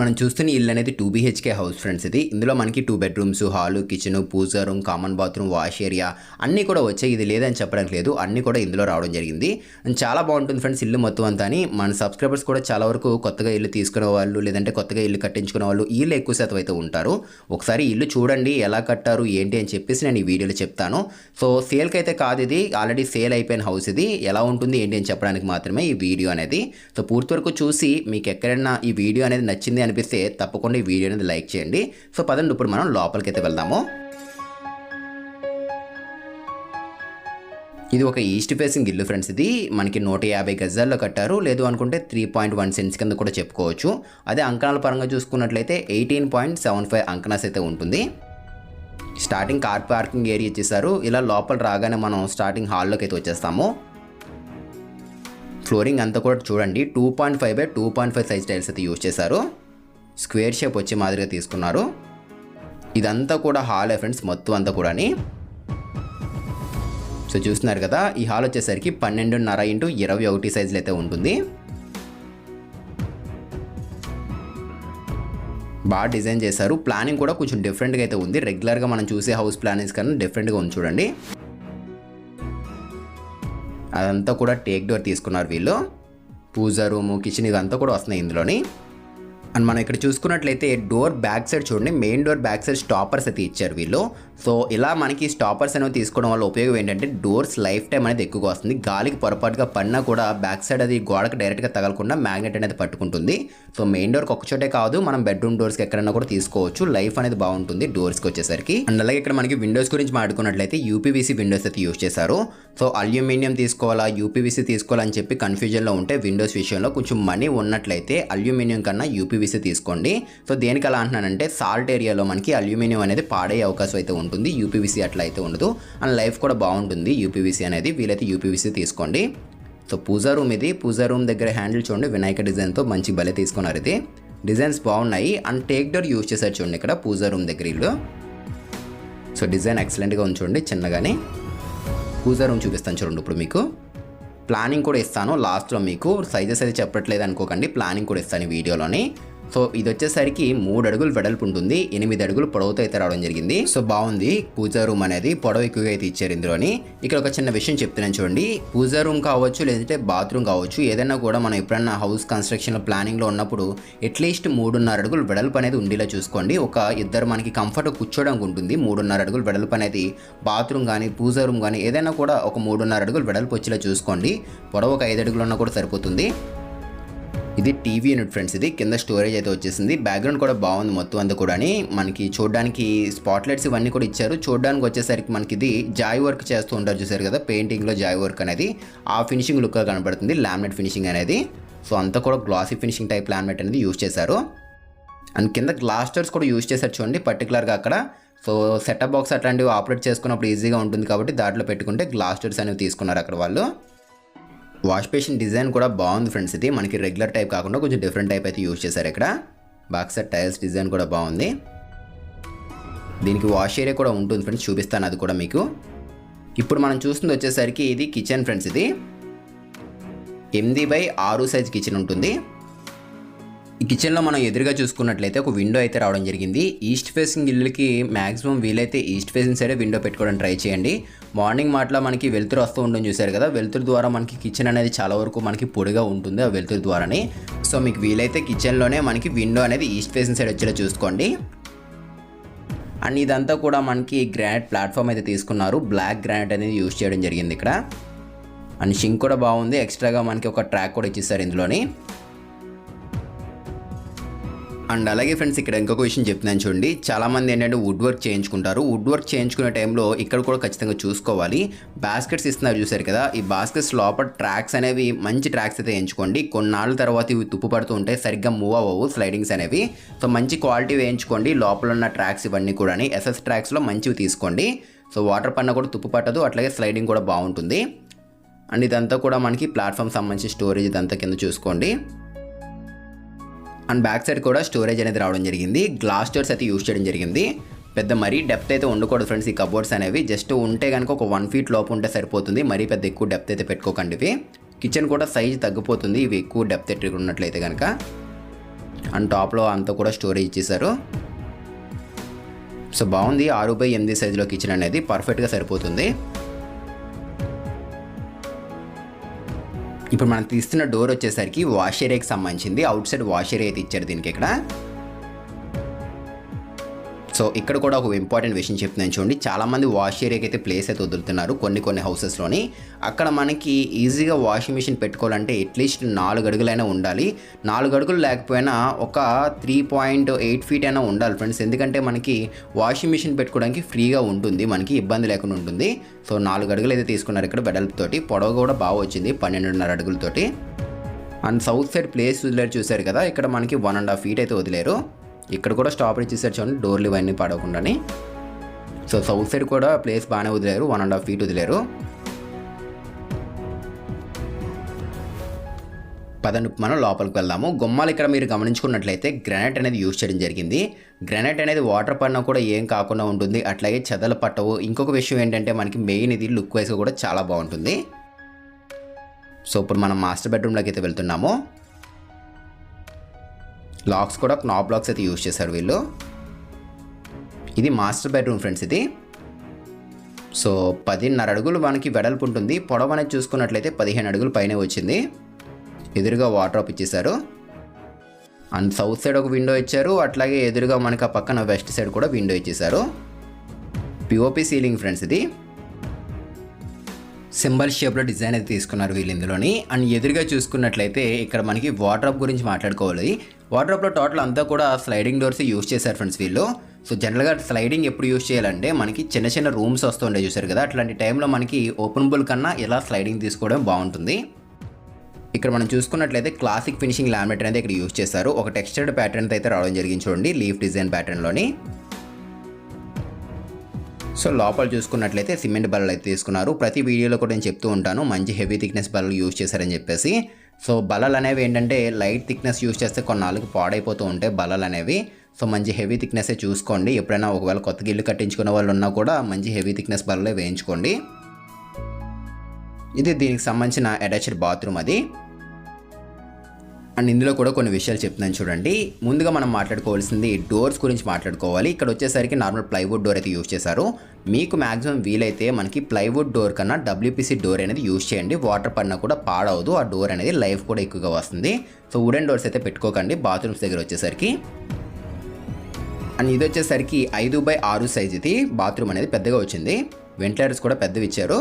మనం చూస్తున్న ఇల్లు అనేది టూ బీహెచ్కే హౌస్ ఫ్రెండ్స్ ఇది ఇందులో మనకి two bedrooms hall kitchen pooja room common bathroom wash area అన్నీ కూడా వచ్చాయి. ఇది లేదని చెప్పడానికి లేదు. అన్నీ కూడా ఇందులో రావడం జరిగింది. చాలా బాగుంటుంది ఫ్రెండ్స్ ఇల్లు మొత్తం అంతా అని. మన సబ్స్క్రైబర్స్ కూడా చాలా వరకు కొత్తగా ఇల్లు తీసుకునే వాళ్ళు లేదంటే కొత్తగా ఇల్లు కట్టించుకునే వాళ్ళు ఇల్లు ఎక్కువ శాతం అయితే ఉంటారు. ఒకసారి ఇల్లు చూడండి ఎలా కట్టారు ఏంటి అని చెప్పేసి నేను ఈ వీడియోలో చెప్తాను. సో సేల్కి అయితే కాదు ఇది. ఆల్రెడీ సేల్ అయిపోయిన హౌస్ ఇది. ఎలా ఉంటుంది ఏంటి అని చెప్పడానికి మాత్రమే ఈ వీడియో అనేది. సో పూర్తి వరకు చూసి మీకు ఎక్కడైనా ఈ వీడియో అనేది నచ్చింది అనిపిస్తే తప్పకుండా ఈ వీడియో అనేది లైక్ చేయండి. సో పదండి ఇప్పుడు మనం లోపలికి అయితే వెళ్దాము. ఇది ఒక ఈస్ట్ ఫేసింగ్ ఇల్లు ఫ్రెండ్స్ ఇది. మనకి నూట యాభై గజాల్లో కట్టారు. లేదు అనుకుంటే త్రీ పాయింట్ వన్ సెంట్స్ కింద కూడా చెప్పుకోవచ్చు. అదే అంకణాల పరంగా చూసుకున్నట్లయితే ఎయిటీన్ పాయింట్ సెవెన్ ఫైవ్ అంకణాస్ అయితే ఉంటుంది. స్టార్టింగ్ కార్ పార్కింగ్ ఏరియా ఇచ్చేసారు ఇలా లోపల రాగానే మనం స్టార్టింగ్ హాల్లోకి అయితే వచ్చేస్తాము. ఫ్లోరింగ్ అంతా కూడా చూడండి. Two point five by two point five size tiles అయితే యూజ్ చేశారు. స్క్వేర్ షేప్ వచ్చే మాదిరిగా తీసుకున్నారు. ఇదంతా కూడా హాల్ ఫ్రెండ్స్ మొత్తం అంతా కూడాని. సో చూస్తున్నారు కదా ఈ హాల్ వచ్చేసరికి పన్నెండున్నర ఇంటూ ఇరవై ఒకటి సైజులు అయితే ఉంటుంది. బాగా డిజైన్ చేశారు. ప్లానింగ్ కూడా కొంచెం డిఫరెంట్గా అయితే ఉంది. రెగ్యులర్గా మనం చూసే హౌస్ ప్లానింగ్స్ కన్నా డిఫరెంట్గా ఉంది చూడండి. అదంతా కూడా టేక్ డోర్ తీసుకున్నారు వీళ్ళు. పూజ రూము కిచెన్ ఇదంతా కూడా వస్తున్నాయి ఇందులోని. అండ్ మనం ఇక్కడ చూసుకున్నట్లయితే డోర్ బ్యాక్ సైడ్ చూడండి main door back side stoppers అయితే ఇచ్చారు వీళ్ళు. సో ఇలా మనకి స్టాపర్స్ అనేవి తీసుకోవడం వల్ల ఉపయోగం ఏంటంటే డోర్స్ లైఫ్ టైం అనేది ఎక్కువగా వస్తుంది. గాలికి పొరపాటుగా పడినా కూడా బ్యాక్ సైడ్ అది గోడకు డైరెక్ట్గా తగలకుండా మ్యాగ్నెట్ అనేది పట్టుకుంటుంది. సో మెయిన్ డోర్కి ఒక చోటే కాదు మనం బెడ్రూమ్ డోర్స్కి ఎక్కడైనా కూడా తీసుకోవచ్చు. లైఫ్ అనేది బాగుంటుంది డోర్స్కి వచ్చేసరికి. అండ్ అలాగే ఇక్కడ మనకి విండోస్ గురించి మాట్లాడుకున్నట్లయితే యూపీవీసీ విండోస్ అయితే యూస్ చేశారు. సో అల్యూమినియం తీసుకోవాలా యూపీవీసీ తీసుకోవాలని చెప్పి కన్ఫ్యూజన్లో ఉంటే విండోస్ విషయంలో కొంచెం మనీ ఉన్నట్లయితే అల్యూమినియం కన్నా యూపీవీసీ తీసుకోండి. సో దేనికి అలా అంటున్నానంటే సాల్ట్ ఏరియాలో మనకి అల్యూమినియం అనేది పాడయ్యే అవకాశం అయితే ఉంటుంది. యూపీవీసీ అట్లా అయితే ఉండదు. అండ్ లైఫ్ కూడా బాగుంటుంది యూపీవీసీ అనేది. వీలైతే యూపీవీసీ తీసుకోండి. సో పూజా రూమ్ ఇది. పూజా రూమ్ దగ్గర హ్యాండిల్ చూడండి. వినాయక డిజైన్తో మంచి బలే తీసుకున్నారు ఇది. డిజైన్స్ బాగున్నాయి. అండ్ టేక్ డోర్ యూజ్ చేశారు చూడండి ఇక్కడ పూజా రూమ్ దగ్గర ఇల్లు. సో డిజైన్ ఎక్సలెంట్గా ఉంది చూడండి చిన్నగానే. పూజా రూమ్ చూపిస్తాను చూడండి ఇప్పుడు మీకు. ప్లానింగ్ కూడా ఇస్తాను. లాస్ట్లో మీకు సైజెస్ అయితే చెప్పట్లేదు అనుకోకండి. ప్లానింగ్ కూడా ఇస్తాను ఈ వీడియోలోని. సో ఇది వచ్చేసరికి మూడు అడుగులు వెడల్పు ఉంటుంది ఎనిమిది అడుగులు పొడవుతో అయితే రావడం జరిగింది. సో బాగుంది పూజా రూమ్ అనేది పొడవు ఎక్కువగా అయితే ఇచ్చారు ఇందులోని ఇక్కడ ఒక చిన్న విషయం చెప్తున్నాను చూడండి. పూజా రూమ్ కావచ్చు లేదంటే బాత్రూమ్ కావచ్చు ఏదైనా కూడా మనం ఎప్పుడన్నా హౌస్ కన్స్ట్రక్షన్ ప్లానింగ్లో ఉన్నప్పుడు అట్లీస్ట్ మూడున్నర అడుగులు వెడల్పు అనేది ఉండేలా చూసుకోండి. ఒక ఇద్దరు మనకి కంఫర్ట్ కూర్చోడానికి ఉంటుంది. మూడున్నర అడుగులు వెడల్పు అనేది బాత్రూమ్ కానీ పూజా రూమ్ కానీ ఏదైనా కూడా ఒక మూడున్నర అడుగులు వెడల్పు వచ్చేలా చూసుకోండి. పొడవు ఒక ఐదు అడుగులు ఉన్నా కూడా సరిపోతుంది. ఇది టీవీ యూనిట్ ఫ్రెండ్స్ ఇది కింద స్టోరేజ్ అయితే వచ్చేసింది. బ్యాక్గ్రౌండ్ కూడా బాగుంది మొత్తం అంతా కూడా మనకి చూడడానికి స్పాట్ లైట్స్ ఇవన్నీ కూడా ఇచ్చారు. చూడడానికి వచ్చేసరికి మనకి ఇది జాయ్ వర్క్ చేస్తూ ఉంటారు చూసారు కదా పెయింటింగ్లో జాయ్ వర్క్ అనేది. ఆ ఫినిషింగ్ లుక్గా కనబడుతుంది లామినేట్ ఫినిషింగ్ అనేది. సో అంతా కూడా గ్లాసీ ఫినిషింగ్ టైప్ లామినేట్ అనేది యూజ్ చేశారు. అండ్ కింద గ్లాస్టర్స్ కూడా యూజ్ చేశారు చూడండి పర్టికులర్గా అక్కడ. సో సెటప్ బాక్స్ అట్లాంటివి ఆపరేట్ చేసుకున్నప్పుడు ఈజీగా ఉంటుంది కాబట్టి దాంట్లో పెట్టుకుంటే గ్లాస్టర్స్ అనేవి తీసుకున్నారు అక్కడ వాళ్ళు. వాష్ బేసిన్ డిజైన్ కూడా బాగుంది ఫ్రెండ్స్ ఇది. మనకి రెగ్యులర్ టైప్ కాకుండా కొంచెం డిఫరెంట్ టైప్ అయితే యూజ్ చేశారు ఇక్కడ. బాక్సర్ టైల్స్ డిజైన్ కూడా బాగుంది. దీనికి వాష్ ఏరియా కూడా ఉంటుంది ఫ్రెండ్స్ చూపిస్తాను అది కూడా మీకు. ఇప్పుడు మనం చూస్తుంది వచ్చేసరికి ఇది కిచెన్ ఫ్రెండ్స్ ఇది. ఎనిమిది బై ఆరు సైజ్ కిచెన్ ఉంటుంది. ఈ కిచెన్లో మనం ఎదురుగా చూసుకున్నట్లయితే ఒక విండో అయితే రావడం జరిగింది. ఈస్ట్ ఫేసింగ్ ఇల్లుకి మ్యాక్సిమం వీలైతే ఈస్ట్ ఫేసింగ్ సైడే విండో పెట్టుకోవడం ట్రై చేయండి. మార్నింగ్ మాటలో మనకి వెలుతురు వస్తూ ఉండడం చూశారు కదా వెలుతురు ద్వారా మనకి కిచెన్ అనేది చాలా వరకు మనకి పొడిగా ఉంటుంది ఆ వెలుతురు ద్వారానే. సో మీకు వీలైతే కిచెన్లోనే మనకి విండో అనేది ఈస్ట్ ఫేసింగ్ సైడ్ వచ్చేలా చూసుకోండి. అండ్ ఇదంతా కూడా మనకి గ్రానైట్ ప్లాట్ఫామ్ అయితే తీసుకున్నారు. బ్లాక్ గ్రానైట్ అనేది యూజ్ చేయడం జరిగింది ఇక్కడ. అండ్ షింక్ కూడా బాగుంది. ఎక్స్ట్రాగా మనకి ఒక ట్రాక్ కూడా ఇచ్చేస్తారు ఇందులోని. అండ్ అలాగే ఫ్రెండ్స్ ఇక్కడ ఇంకొక విషయం చెప్తున్నాను చూడండి. చాలామంది ఏంటంటే వుడ్ వర్క్ చేయించుకుంటారు. వుడ్ వర్క్ చేయించుకునే టైంలో ఇక్కడ కూడా ఖచ్చితంగా చూసుకోవాలి. బాస్కెట్స్ ఇస్తున్నారు చూసారు కదా. ఈ బాస్కెట్స్ లోపల ట్రాక్స్ అనేవి మంచి ట్రాక్స్ అయితే ఎంచుకోండి కొన్నాళ్ళ తర్వాత ఇవి తుప్పు పడుతూ ఉంటే సరిగ్గా మూవ్ అవ్వవు స్లైడింగ్స్ అనేవి. సో మంచి క్వాలిటీ వేయించుకోండి. లోపల ఉన్న ట్రాక్స్ ఇవన్నీ కూడా ఎస్ఎస్ ట్రాక్స్లో మంచివి తీసుకోండి. సో వాటర్ పన్న కూడా తుప్పు పట్టదు. అట్లాగే స్లైడింగ్ కూడా బాగుంటుంది. అండ్ ఇదంతా కూడా మనకి ప్లాట్ఫామ్ సంబంధించి స్టోరేజ్ ఇదంతా కింద చూసుకోండి. అండ్ బ్యాక్ సైడ్ కూడా స్టోరేజ్ అనేది రావడం జరిగింది. గ్లాస్ డోర్స్ అయితే యూజ్ చేయడం జరిగింది. పెద్ద మరీ డెప్త్ అయితే ఉండకూడదు ఫ్రెండ్స్ ఈ కబోర్డ్స్ అనేవి. జస్ట్ ఉంటే కనుక ఒక వన్ ఫీట్ లోపు ఉంటే సరిపోతుంది. మరీ పెద్ద ఎక్కువ డెప్త్ అయితే పెట్టుకోకండి ఇవి. కిచెన్ కూడా సైజ్ తగ్గిపోతుంది. ఇవి ఎక్కువ డెప్త్ ఉన్నట్లయితే కనుక అండ్ టాప్లో అంతా కూడా స్టోరేజ్ ఇచ్చేసారు సో బాగుంది. ఆరు బై ఎనిమిది సైజులో కిచెన్ అనేది. పర్ఫెక్ట్గా సరిపోతుంది. ఇప్పుడు మనం తీస్తున్న డోర్ వచ్చేసరికి వాష్ ఏరియాకి సంబంధించింది. అవుట్ సైడ్ వాష్ ఏరియా అయితే ఇచ్చారు దీనికి ఇక్కడ. సో ఇక్కడ కూడా ఒక ఇంపార్టెంట్ విషయం చెప్తున్నాను చూడండి. చాలామంది వాష్ ఏరియాకి అయితే ప్లేస్ అయితే వదులుతున్నారు కొన్ని కొన్ని హౌసెస్లోని. అక్కడ మనకి ఈజీగా వాషింగ్ మిషన్ పెట్టుకోవాలంటే అట్లీస్ట్ నాలుగు అడుగులైనా ఉండాలి. నాలుగు అడుగులు లేకపోయినా ఒక త్రీ పాయింట్ ఎయిట్ ఫీట్ అయినా ఉండాలి ఫ్రెండ్స్. ఎందుకంటే మనకి వాషింగ్ మిషన్ పెట్టుకోవడానికి ఫ్రీగా ఉంటుంది. మనకి ఇబ్బంది లేకుండా ఉంటుంది. సో నాలుగు అడుగులు అయితే తీసుకున్నారు ఇక్కడ వెడల్పుతోటి పొడవు కూడా బాగా వచ్చింది పన్నెండున్నర అడుగులతోటి. అండ్ సౌత్ సైడ్ ప్లేస్ వదిలేరు చూశారు కదా ఇక్కడ మనకి వన్ అండ్ హాఫ్ ఫీట్ అయితే వదిలేరు. ఇక్కడ కూడా స్టాప్ ఇచ్చేసారు చూడండి. డోర్లు ఇవన్నీ పడకుండాని. సో సౌత్ సైడ్ కూడా ప్లేస్ బాగానే వదిలేరు. వన్ అండ్ హాఫ్ ఫీట్ వదిలేరు. పదండి మనం లోపలికి వెళ్దాము. గుమ్మాలు ఇక్కడ మీరు గమనించుకున్నట్లయితే గ్రానైట్ అనేది యూజ్ చేయడం జరిగింది. గ్రానైట్ అనేది వాటర్ పడినా కూడా ఏం కాకుండా ఉంటుంది. అట్లాగే చెదలు పట్టవు. ఇంకొక విషయం ఏంటంటే మనకి మెయిన్ ఇది లుక్ వైజ్గా కూడా చాలా బాగుంటుంది. సో ఇప్పుడు మనం మాస్టర్ బెడ్రూమ్లోకి అయితే వెళ్తున్నాము. లాక్స్ కూడా నాబ్ లాక్స్ అయితే యూజ్ చేశారు వీళ్ళు. ఇది మాస్టర్ బెడ్రూమ్ ఫ్రెండ్స్ ఇది. సో పదిన్నర అడుగులు మనకి వెడల్పు ఉంటుంది. పొడవు అనేది చూసుకున్నట్లయితే పదిహేను అడుగులు పైనే వచ్చింది. ఎదురుగా వాటర్ ఆఫ్ ఇచ్చేసారు అండ్ సౌత్ సైడ్ ఒక విండో ఇచ్చారు. అట్లాగే ఎదురుగా మనకి ఆ పక్కన వెస్ట్ సైడ్ కూడా విండో ఇచ్చేసారు పిఓపి సీలింగ్ ఫ్రెండ్స్ ఇది. సింబల్ షేప్లో డిజైన్ అయితే తీసుకున్నారు వీళ్ళు ఇందులోని అండ్ ఎదురుగా చూసుకున్నట్లయితే ఇక్కడ మనకి వాటర్ గురించి మాట్లాడుకోవాలి. వాటర్ టోటల్ అంతా కూడా స్లైడింగ్ డోర్స్ యూస్ చేశారు ఫ్రెండ్స్ వీళ్ళు. సో జనరల్గా స్లైడింగ్ ఎప్పుడు యూస్ చేయాలంటే మనకి చిన్న చిన్న రూమ్స్ వస్తుండే చూసారు కదా. అట్లాంటి టైంలో మనకి ఓపెనబుల్ కన్నా ఇలా స్లైడింగ్ తీసుకోవడం బాగుంటుంది. ఇక్కడ మనం చూసుకున్నట్లయితే క్లాసిక్ ఫినిషింగ్ లామినేట్ అనేది ఇక్కడ యూస్ చేశారు. ఒక టెక్స్చర్డ్ ప్యాటర్న్ అయితే రావడం జరిగింది చూడండి లీఫ్ డిజైన్ ప్యాటర్న్లోని సో లోపల చూసుకున్నట్లయితే సిమెంట్ బల్లలు అయితే తీసుకున్నారు. ప్రతి వీడియోలో కూడా నేను చెప్తూ ఉంటాను మంచి హెవీ థిక్నెస్ బల్లలు యూజ్ చేశారని చెప్పేసి. సో బల్లలు అనేవి ఏంటంటే లైట్ థిక్నెస్ యూజ్ చేస్తే కొన్నాళ్ళకి పాడైపోతూ ఉంటాయి బల్లలు అనేవి. సో మంచి హెవీ థిక్నెస్ చూసుకోండి. ఎప్పుడైనా ఒకవేళ కొత్తగా ఇల్లు కట్టించుకునే వాళ్ళు ఉన్నా కూడా మంచి హెవీ థిక్నెస్ బల్లలే వేయించుకోండి. ఇది దీనికి సంబంధించిన అటాచ్డ్ బాత్రూమ్ అది. అండ్ ఇందులో కూడా కొన్ని విషయాలు చెప్తున్నాను చూడండి. ముందుగా మనం మాట్లాడుకోవాల్సింది డోర్స్ గురించి మాట్లాడుకోవాలి. ఇక్కడ వచ్చేసరికి నార్మల్ ప్లైవుడ్ డోర్ అయితే యూజ్ చేశారు. మీకు మాక్సిమం వీలైతే మనకి ప్లైవుడ్ డోర్ కన్నా డబ్ల్యూపీసీ డోర్ అనేది యూజ్ చేయండి. వాటర్ పడినా కూడా పాడవదు. ఆ డోర్ అనేది లైఫ్ కూడా ఎక్కువగా వస్తుంది. సో వుడెన్ డోర్స్ అయితే పెట్టుకోకండి. బాత్రూమ్స్ దగ్గర వచ్చేసరికి. అండ్ ఇది వచ్చేసరికి ఐదు బై ఆరు సైజ్ ఇది బాత్రూమ్ అనేది పెద్దగా వచ్చింది. వెంటిలేటర్స్ కూడా పెద్దవి ఇచ్చారు.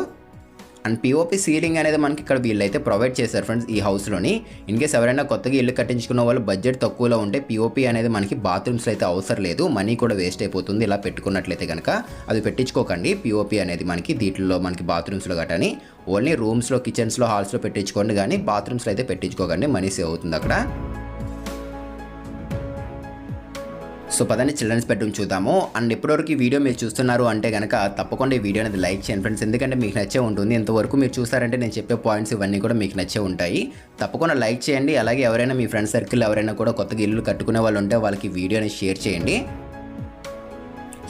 అండ్ పిఓపి సీలింగ్ అనేది మనకి ఇక్కడ వీళ్ళైతే ప్రొవైడ్ చేశారు ఫ్రెండ్స్ ఈ హౌస్లోని ఇన్కేస్ ఎవరైనా కొత్తగా ఇల్లు కట్టించుకున్న వాళ్ళు బడ్జెట్ తక్కువలో ఉంటే పిఓపి అనేది మనకి బాత్రూమ్స్లో అయితే అవసరం లేదు. మనీ కూడా వేస్ట్ అయిపోతుంది. ఇలా పెట్టుకున్నట్లయితే కనుక అది పెట్టించుకోకండి. పిఓపి అనేది మనకి దీంట్లో మనకి బాత్రూమ్స్లో గట్టని ఓన్లీ రూమ్స్లో కిచెన్స్లో హాల్స్లో పెట్టించుకోండి కానీ బాత్రూమ్స్లో అయితే పెట్టించుకోకండి. మనీ సేవ్ అవుతుంది అక్కడ. సో పదండి చిల్డ్రన్స్ బెడ్రూమ్ చూద్దాము. అండ్ ఇప్పటివరకు ఈ వీడియో మీరు చూస్తున్నారు అంటే కనుక తప్పకుండా ఈ వీడియో అనేది లైక్ చేయండి ఫ్రెండ్స్. ఎందుకంటే మీకు నచ్చే ఉంటుంది. ఇంతవరకు మీరు చూసారంటే నేను చెప్పే పాయింట్స్ ఇవన్నీ కూడా మీకు నచ్చే ఉంటాయి. తప్పకుండా లైక్ చేయండి. అలాగే ఎవరైనా మీ ఫ్రెండ్ సర్కిల్ ఎవరైనా కూడా కొత్తగా ఇల్లు కట్టుకునే వాళ్ళు ఉంటే వాళ్ళకి వీడియోని షేర్ చేయండి.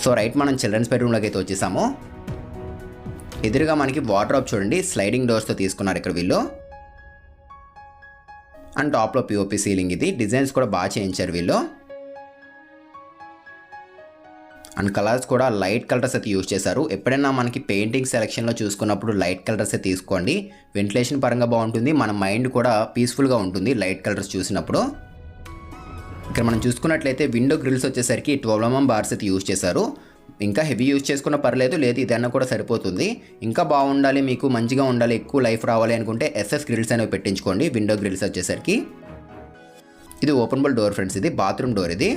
సో రైట్ మనం చిల్డ్రన్స్ బెడ్రూమ్లోకి అయితే వచ్చేసాము. ఎదురుగా మనకి వాటర్ ఆఫ్ చూడండి. స్లైడింగ్ డోర్స్తో తీసుకున్నారు ఇక్కడ వీళ్ళు. అండ్ టాప్లో పిఓపి సీలింగ్ ఇది. డిజైన్స్ కూడా బాగా చేయించారు వీళ్ళు. అండ్ కలర్స్ కూడా లైట్ కలర్స్ అయితే యూజ్ చేశారు. ఎప్పుడైనా మనకి పెయింటింగ్ సెలెక్షన్లో చూసుకున్నప్పుడు లైట్ కలర్స్ అయితే తీసుకోండి. వెంటిలేషన్ పరంగా బాగుంటుంది. మన మైండ్ కూడా పీస్ఫుల్గా ఉంటుంది లైట్ కలర్స్ చూసినప్పుడు. ఇక్కడ మనం చూసుకున్నట్లయితే విండో గ్రిల్స్ వచ్చేసరికి ట్వెల్వ్ బార్స్ అయితే యూజ్ చేశారు. ఇంకా హెవీ యూజ్ చేసుకున్న పర్లేదు లేదు ఇదన్నా కూడా సరిపోతుంది. ఇంకా బాగుండాలి మీకు మంచిగా ఉండాలి ఎక్కువ లైఫ్ రావాలి అనుకుంటే ఎస్ఎస్ గ్రిల్స్ అనేవి పెట్టించుకోండి విండో గ్రిల్స్ వచ్చేసరికి. ఇది ఓపెనబుల్ డోర్ ఫ్రెండ్స్ ఇది బాత్రూమ్ డోర్ ఇది.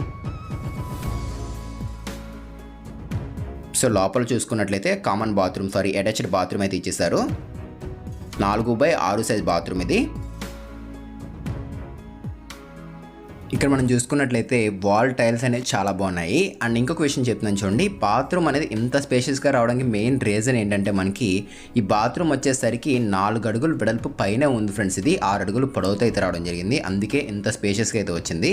సో లోపల చూసుకున్నట్లయితే common bathroom sorry attached bathroom అయితే ఇచ్చేసారు నాలుగు బై ఆరు సైజ్ బాత్రూమ్ ఇది. ఇక్కడ మనం చూసుకున్నట్లయితే వాల్ టైల్స్ అనేవి చాలా బాగున్నాయి. అండ్ ఇంకొక విషయం చెప్తున్నాను చూడండి బాత్రూమ్ అనేది ఇంత స్పేషియస్గా రావడానికి మెయిన్ రీజన్ ఏంటంటే మనకి ఈ బాత్రూమ్ వచ్చేసరికి నాలుగు అడుగులు వెడల్పు పైన ఉంది ఫ్రెండ్స్ ఇది. ఆరు అడుగులు పొడవుతో అయితే రావడం జరిగింది. అందుకే ఇంత స్పేషియస్గా అయితే వచ్చింది.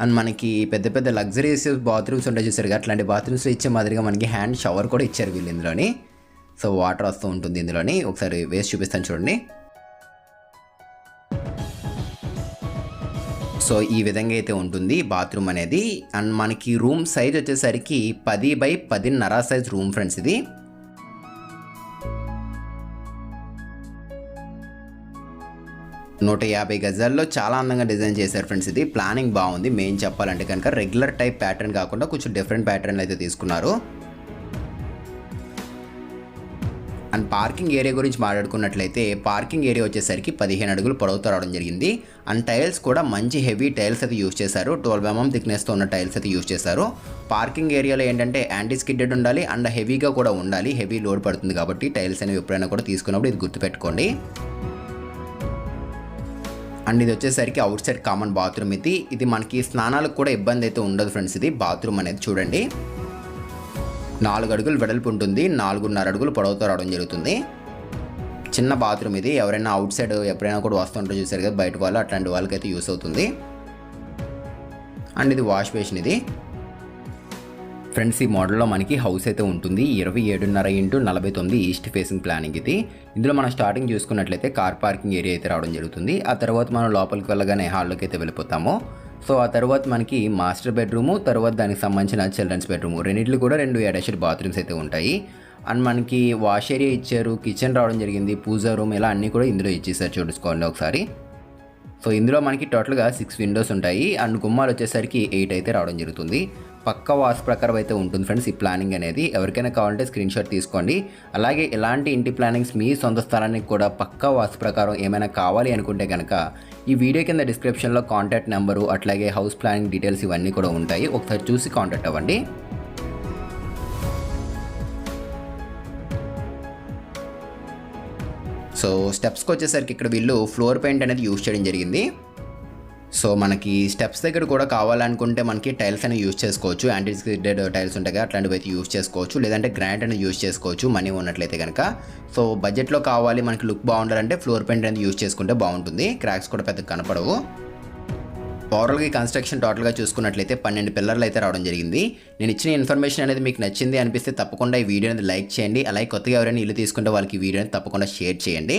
అండ్ మనకి పెద్ద పెద్ద లగ్జరీస్ బాత్రూమ్స్ ఉంటాయి చూసారుగా అట్లాంటి బాత్రూమ్స్లో ఇచ్చే మాదిరిగా మనకి హ్యాండ్ షవర్ కూడా ఇచ్చారు వీళ్ళు ఇందులోని. సో వాటర్ వస్తూ ఉంటుంది ఇందులోని. ఒకసారి వేసి చూపిస్తాను చూడండి. సో సో ఈ విధంగా అయితే ఉంటుంది బాత్రూమ్ అనేది. అండ్ మనకి రూమ్ సైజ్ వచ్చేసరికి పది బై పదిన్నర సైజ్ రూమ్ ఫ్రెండ్స్ ఇది. నూట యాభై గజాల్లో చాలా అందంగా డిజైన్ చేశారు ఫ్రెండ్స్ ఇది. ప్లానింగ్ బాగుంది. మెయిన్ చెప్పాలంటే కనుక రెగ్యులర్ టైప్ ప్యాటర్న్ కాకుండా కొంచెం డిఫరెంట్ ప్యాటర్న్ అయితే తీసుకున్నారు. అండ్ పార్కింగ్ ఏరియా గురించి మాట్లాడుకున్నట్లయితే పార్కింగ్ ఏరియా వచ్చేసరికి పదిహేను అడుగులు పొడవుతో రావడం జరిగింది. అండ్ టైల్స్ కూడా మంచి హెవీ టైల్స్ అయితే యూజ్ చేశారు. ట్వెల్వ్ ఎంఎం థిక్నెస్తో ఉన్న టైల్స్ అయితే యూజ్ చేశారు. పార్కింగ్ ఏరియాలో ఏంటంటే యాంటీ స్కిడ్డెడ్ ఉండాలి అండ్ హెవీగా కూడా ఉండాలి. హెవీ లోడ్ పడుతుంది కాబట్టి టైల్స్ అనేవి ఎప్పుడైనా కూడా తీసుకున్నప్పుడు ఇది గుర్తుపెట్టుకోండి. అండ్ ఇది వచ్చేసరికి అవుట్ సైడ్ కామన్ బాత్రూమ్ ఇది. ఇది మనకి స్నానాలకు కూడా ఇబ్బంది అయితే ఉండదు ఫ్రెండ్స్ ఇది. బాత్రూమ్ అనేది చూడండి. నాలుగు అడుగులు వెడల్పు ఉంటుంది. నాలుగున్నర అడుగులు పొడవుతో రావడం జరుగుతుంది. చిన్న బాత్రూమ్ ఇది. ఎవరైనా అవుట్ సైడ్ ఎప్పుడైనా కూడా వస్తుంటారో చూసారు కదా బయట వాళ్ళు అట్లాంటి వాళ్ళకైతే యూస్ అవుతుంది. అండ్ ఇది వాష్ బేసిన్ ఇది. ఫ్రెండ్స్ ఈ మోడల్లో మనకి హౌస్ అయితే ఉంటుంది. ఇరవై ఏడున్నర ఇంటూ నలభై తొమ్మిది ఈస్ట్ ఫేసింగ్ ప్లానింగ్ ఇది. ఇందులో మనం స్టార్టింగ్ చూసుకున్నట్లయితే కార్ పార్కింగ్ ఏరియా అయితే రావడం జరుగుతుంది. ఆ తర్వాత మనం లోపలికి వెళ్ళగానే హాల్లోకి అయితే వెళ్ళిపోతాము. సో ఆ తర్వాత మనకి మాస్టర్ బెడ్రూము తర్వాత దానికి సంబంధించిన చిల్డ్రన్స్ బెడ్రూమ్. రెండింటిలో కూడా రెండు అటాచ్డ్ బాత్రూమ్స్ అయితే ఉంటాయి. అండ్ మనకి వాష్ ఏరియా ఇచ్చారు కిచెన్ రావడం జరిగింది పూజా రూమ్ ఇలా అన్నీ కూడా ఇందులో ఇచ్చేసారు చూసుకోండి ఒకసారి. సో ఇందులో మనకి టోటల్గా సిక్స్ విండోస్ ఉంటాయి. అండ్ గుమ్మాలు వచ్చేసరికి ఎయిట్ అయితే రావడం జరుగుతుంది. పక్క వాస్తు ప్రకారం అయితే ఉంటుంది ఫ్రెండ్స్ ఈ ప్లానింగ్ అనేది. ఎవరికైనా కావాలంటే స్క్రీన్ షాట్ తీసుకోండి. అలాగే ఇలాంటి ఇంటి ప్లానింగ్స్ మీ సొంత స్థలానికి కూడా పక్క వాస్తు ప్రకారం ఏమైనా కావాలి అనుకుంటే కనుక ఈ వీడియో కింద డిస్క్రిప్షన్లో కాంటాక్ట్ నెంబరు అట్లాగే హౌస్ ప్లానింగ్ డీటెయిల్స్ ఇవన్నీ కూడా ఉంటాయి. ఒకసారి చూసి కాంటాక్ట్ అవ్వండి. సో స్టెప్స్కి వచ్చేసరికి ఇక్కడ వీళ్ళు ఫ్లోర్ పెయింట్ అనేది యూజ్ చేయడం జరిగింది. సో మనకి స్టెప్స్ దగ్గర కూడా కావాలనుకుంటే మనకి టైల్స్ అనేవి యూజ్ చేసుకోవచ్చు. యాంటీసిడెడ్ టైల్స్ ఉంటాయి కదా అట్లాంటివి అయితే యూజ్ చేసుకోవచ్చు. లేదంటే గ్రాండ్ అనేది యూజ్ చేసుకోవచ్చు మనీ ఉన్నట్లయితే కనుక సో బడ్జెట్లో కావాలి మనకి లుక్ బాగుండాలంటే ఫ్లోర్ పెయింట్ అనేది యూజ్ చేసుకుంటే బాగుంటుంది. క్రాక్స్ కూడా పెద్ద కనపడవు. ఓవరాల్గా ఈ కన్స్ట్రక్షన్ టోటల్గా చూసుకున్నట్లయితే పన్నెండు పిల్లర్లు అయితే రావడం జరిగింది. నేను ఇచ్చిన ఇన్ఫర్మేషన్ అనేది మీకు నచ్చింది అనిపిస్తే తప్పకుండా ఈ వీడియోని లైక్ చేయండి. అలాగే కొత్తగా ఎవరైనా ఇల్లు తీసుకుంటే వాళ్ళకి ఈ వీడియోని తప్పకుండా షేర్ చేయండి.